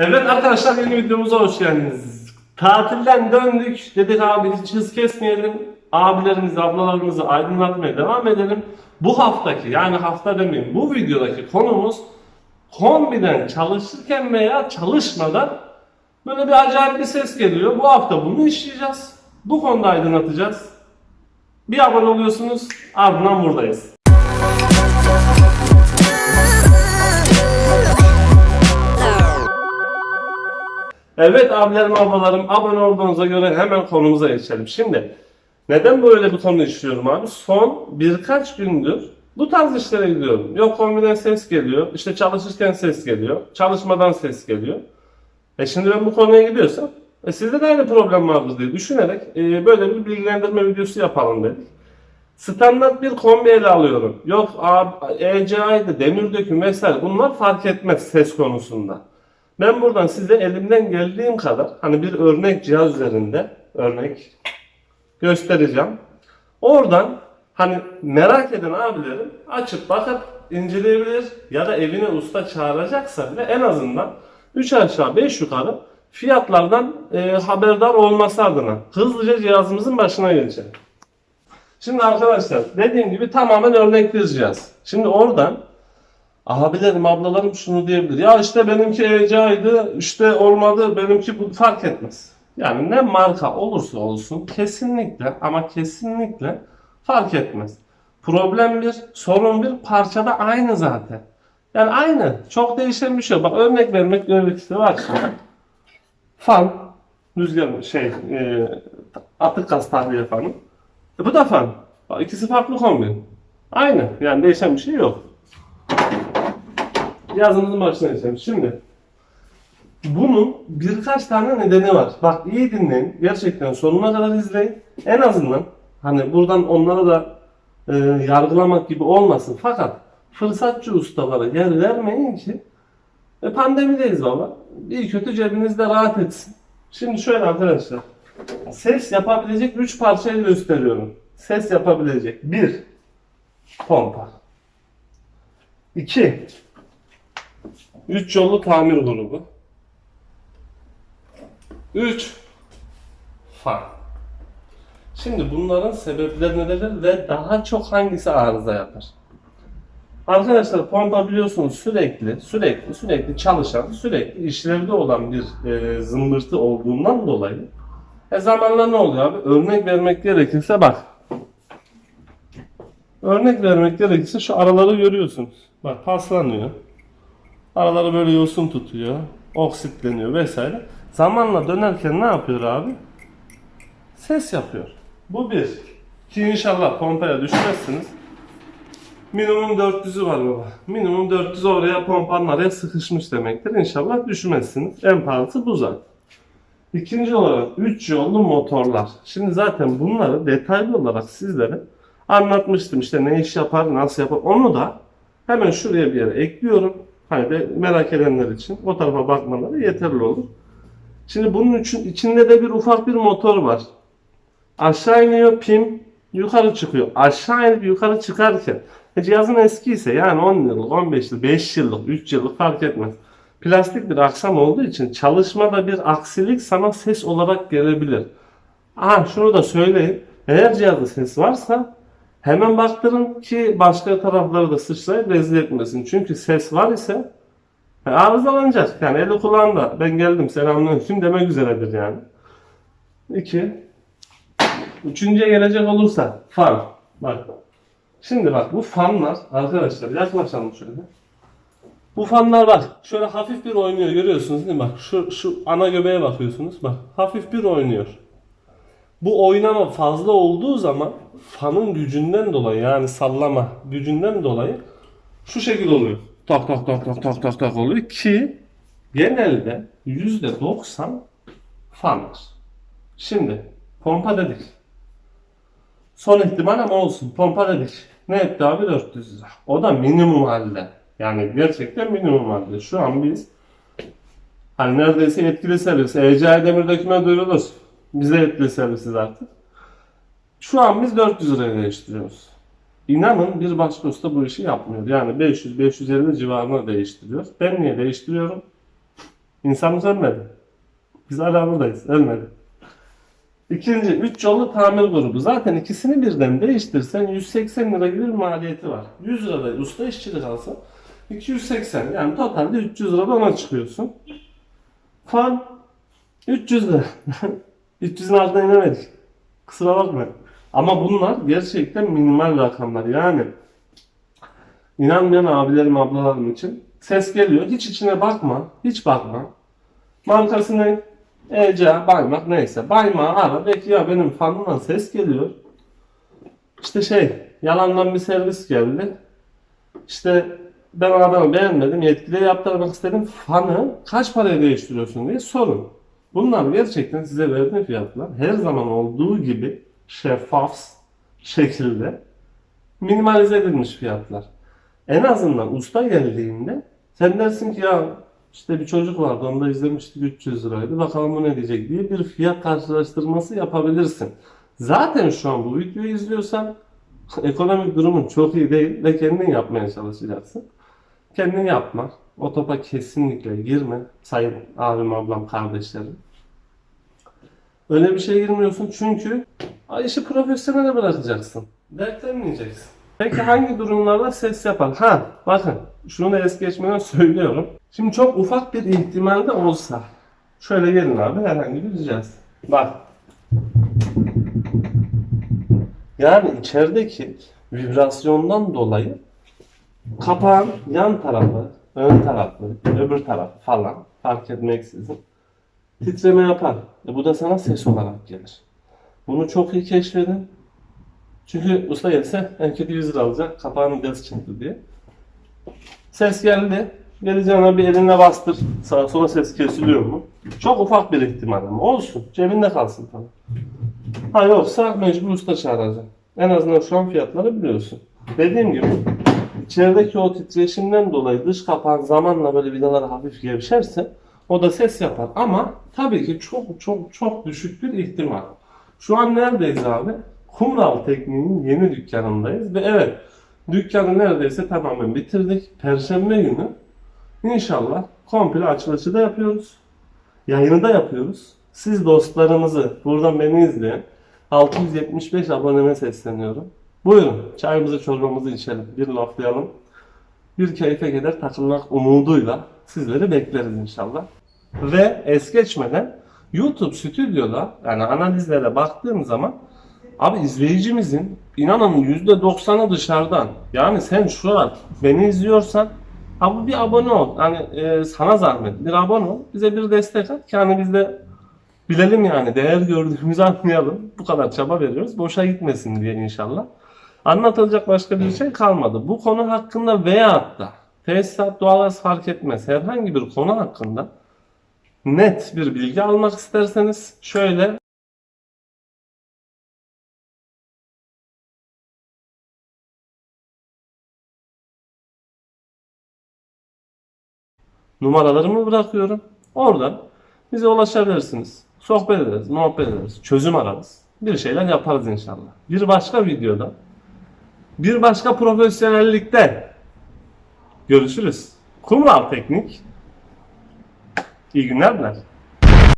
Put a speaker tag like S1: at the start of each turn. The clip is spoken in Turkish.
S1: Evet arkadaşlar yeni videomuza hoş geldiniz. Tatilden döndük. Dedik abi hiç hız kesmeyelim. Abilerimizi, ablalarımızı aydınlatmaya devam edelim. Bu haftaki yani hafta demeyeyim bu videodaki konumuz kombiden çalışırken veya çalışmadan böyle bir acayip bir ses geliyor. Bu hafta bunu işleyeceğiz. Bu konuda aydınlatacağız. Bir abone oluyorsunuz ardından buradayız. Evet abilerim ablalarım abone olduğunuza göre hemen konumuza geçelim. Şimdi neden böyle bir konu işliyorum abi? Son birkaç gündür bu tarz işlere gidiyorum. Yok kombinen ses geliyor, işte çalışırken ses geliyor, çalışmadan ses geliyor. E şimdi ben bu konuya gidiyorsam e sizde de aynı problem vardır diye düşünerek e, böyle bir bilgilendirme videosu yapalım dedik. Standart bir kombi ele alıyorum. Yok ECI'de, demir döküm vesaire bunlar fark etmez ses konusunda. Ben buradan size elimden geldiğim kadar hani bir örnek cihaz üzerinde örnek göstereceğim. Oradan hani merak eden abilerim açıp bakıp inceleyebilir ya da evine usta çağıracaksa bile en azından 3 aşağı 5 yukarı fiyatlardan e, haberdar olması adına hızlıca cihazımızın başına geçelim. Şimdi arkadaşlar dediğim gibi tamamen örnek bir cihaz. Şimdi oradan abilerim ablalarım şunu diyebilir. Ya işte benimki ECA'ydı işte olmadı benimki bu fark etmez. Yani ne marka olursa olsun kesinlikle ama kesinlikle fark etmez. Problem bir, sorun bir, parçada aynı zaten. Yani aynı. Çok değişen bir şey. Bak örnek vermek gerekirse var şimdi. Fan, rüzgar şey, e, atık gaz tahliye fanı. E bu da fan. Bak ikisi farklı kombin. Aynı. Yani değişen bir şey yok. Yazımızın başına geçelim. Şimdi bunun birkaç tane nedeni var. Bak iyi dinleyin. Gerçekten sonuna kadar izleyin. En azından hani buradan onlara da e, yargılamak gibi olmasın. Fakat fırsatçı ustalara yer vermeyin ki e, pandemideyiz baba. İyi kötü cebinizde rahat etsin. Şimdi şöyle arkadaşlar. Ses yapabilecek 3 parçayı gösteriyorum. Ses yapabilecek. 1. Pompa. 2. 3 yollu tamir grubu. 3. Fan. Şimdi bunların sebepleri neler ve daha çok hangisi arıza yapar? Arkadaşlar pompa biliyorsunuz sürekli sürekli sürekli çalışan sürekli işlevde olan bir e, zımbırtı olduğundan dolayı e zamanla ne oluyor abi? Örnek vermek gerekirse bak. Örnek vermek gerekirse şu araları görüyorsunuz. Bak paslanıyor. Araları böyle yosun tutuyor. Oksitleniyor vesaire. Zamanla dönerken ne yapıyor abi? Ses yapıyor. Bu bir. Ki inşallah pompaya düşmezsiniz. Minimum 400'ü var baba. Minimum 400 oraya pompanın araya sıkışmış demektir. İnşallah düşmezsiniz. En pahalısı bu zaten. İkinci olarak 3 yollu motorlar. Şimdi zaten bunları detaylı olarak sizlere anlatmıştım. İşte ne iş yapar, nasıl yapar. Onu da hemen şuraya bir yere ekliyorum. Hani de merak edenler için o tarafa bakmaları yeterli olur. Şimdi bunun için içinde de bir ufak bir motor var. Aşağı iniyor pim, yukarı çıkıyor. Aşağı inip yukarı çıkarken e, cihazın eski ise yani 10 yıllık, 15 yıllık, 5 yıllık, 3 yıllık fark etmez. Plastik bir aksam olduğu için çalışmada bir aksilik sana ses olarak gelebilir. Aha şunu da söyleyeyim. Eğer cihazda ses varsa hemen baktırın ki başka tarafları da sıçrayıp rezil etmesin. Çünkü ses var ise arızalanacak. Yani eli kulağında ben geldim selamünaleyküm demek üzeredir yani. İki. Üçüncüye gelecek olursa fan. Bak. Şimdi bak bu fanlar arkadaşlar yaklaşalım şöyle. Bu fanlar bak şöyle hafif bir oynuyor görüyorsunuz değil mi? Bak şu, şu ana göbeğe bakıyorsunuz bak hafif bir oynuyor. Bu oynama fazla olduğu zaman fanın gücünden dolayı yani sallama gücünden dolayı şu şekil oluyor. Tak tak tak tak tak tak tak oluyor ki genelde %90 fandır. Şimdi pompa dedik. Son ihtimal ama olsun. Pompa dedik. Ne etti abi 400 lira. O da minimum halde. Yani gerçekten minimum halde. Şu an biz hani neredeyse etkili servis. ECI demir döküme duyurulur. Bize servisiz artık. Şu an biz 400 liraya değiştiriyoruz. İnanın bir başka usta bu işi yapmıyor. Yani 500-550 civarına değiştiriyor. Ben niye değiştiriyorum? İnsanımız ölmedi. Biz hala buradayız. Ölmedi. İkinci, 3 yollu tamir grubu. Zaten ikisini birden değiştirsen 180 lira gibi bir maliyeti var. 100 lirada usta işçilik alsa 280. Yani totalde 300 lirada ona çıkıyorsun. Fan 300 lira. 300'ün altına inemedik. Kusura bakma. Ama bunlar gerçekten minimal rakamlar. Yani inanmayan abilerim ablalarım için ses geliyor. Hiç içine bakma. Hiç bakma. Markası ne? ECA, Baymak neyse. Baymağı ara. Belki ya benim fanımdan ses geliyor. İşte şey, yalandan bir servis geldi. İşte ben adamı beğenmedim. Yetkiliye yaptırmak istedim. Fanı kaç paraya değiştiriyorsun diye sorun. Bunlar gerçekten size verdiğim fiyatlar her zaman olduğu gibi şeffaf şekilde minimalize edilmiş fiyatlar. En azından usta geldiğinde sen dersin ki ya işte bir çocuk vardı onu da izlemiştik 300 liraydı bakalım bu ne diyecek diye bir fiyat karşılaştırması yapabilirsin. Zaten şu an bu videoyu izliyorsan ekonomik durumun çok iyi değil ve kendin yapmaya çalışacaksın. Kendin yapma. O topa kesinlikle girme. Sayın abim, ablam, kardeşlerim. Öyle bir şey girmiyorsun çünkü işi profesyonele bırakacaksın. Dertlenmeyeceksin. Peki hangi durumlarda ses yapar? Ha bakın şunu da es geçmeden söylüyorum. Şimdi çok ufak bir ihtimalde olsa. Şöyle gelin abi herhangi bir cihaz. Bak. Yani içerideki vibrasyondan dolayı kapağın yan tarafı, ön tarafı, öbür tarafı falan fark etmeksizin titreme yapar. E bu da sana ses olarak gelir. Bunu çok iyi keşfedin. Çünkü usta gelse kötü 100 lira alacak. Kapağının gaz çıktı diye. Ses geldi. Geleceğine bir elinle bastır. Sağa sola ses kesiliyor mu? Çok ufak bir ihtimal ama olsun. Cebinde kalsın tabii. Ha yoksa mecbur usta çağıracaksın. En azından şu an fiyatları biliyorsun. Dediğim gibi içerideki o titreşimden dolayı dış kapağın zamanla böyle vidaları hafif gevşerse o da ses yapar. Ama tabii ki çok çok çok düşük bir ihtimal. Şu an neredeyiz abi? Kumral Tekniği'nin yeni dükkanındayız ve evet dükkanı neredeyse tamamen bitirdik. Perşembe günü inşallah komple açılışı da yapıyoruz. Yayını da yapıyoruz. Siz dostlarımızı buradan beni izleyen 675 aboneme sesleniyorum. Buyurun çayımızı çorbamızı içelim. Bir laflayalım. Bir keyfe gider takılmak umuduyla sizleri bekleriz inşallah. Ve es geçmeden YouTube stüdyoda yani analizlere baktığım zaman abi izleyicimizin inanın %90'ı dışarıdan. Yani sen şu an beni izliyorsan abi bir abone ol. Hani e, sana zahmet bir abone ol. Bize bir destek at ki hani biz de bilelim yani değer gördüğümüzü anlayalım. Bu kadar çaba veriyoruz. Boşa gitmesin diye inşallah. Anlatılacak başka bir şey kalmadı. Bu konu hakkında veyahut da tesisat doğalgaz fark etmez. Herhangi bir konu hakkında net bir bilgi almak isterseniz şöyle numaralarımı bırakıyorum. Oradan bize ulaşabilirsiniz. Sohbet ederiz, muhabbet ederiz, çözüm ararız. Bir şeyler yaparız inşallah. Bir başka videoda, bir başka profesyonellikte görüşürüz. Kumral Teknik. İyi günler diler.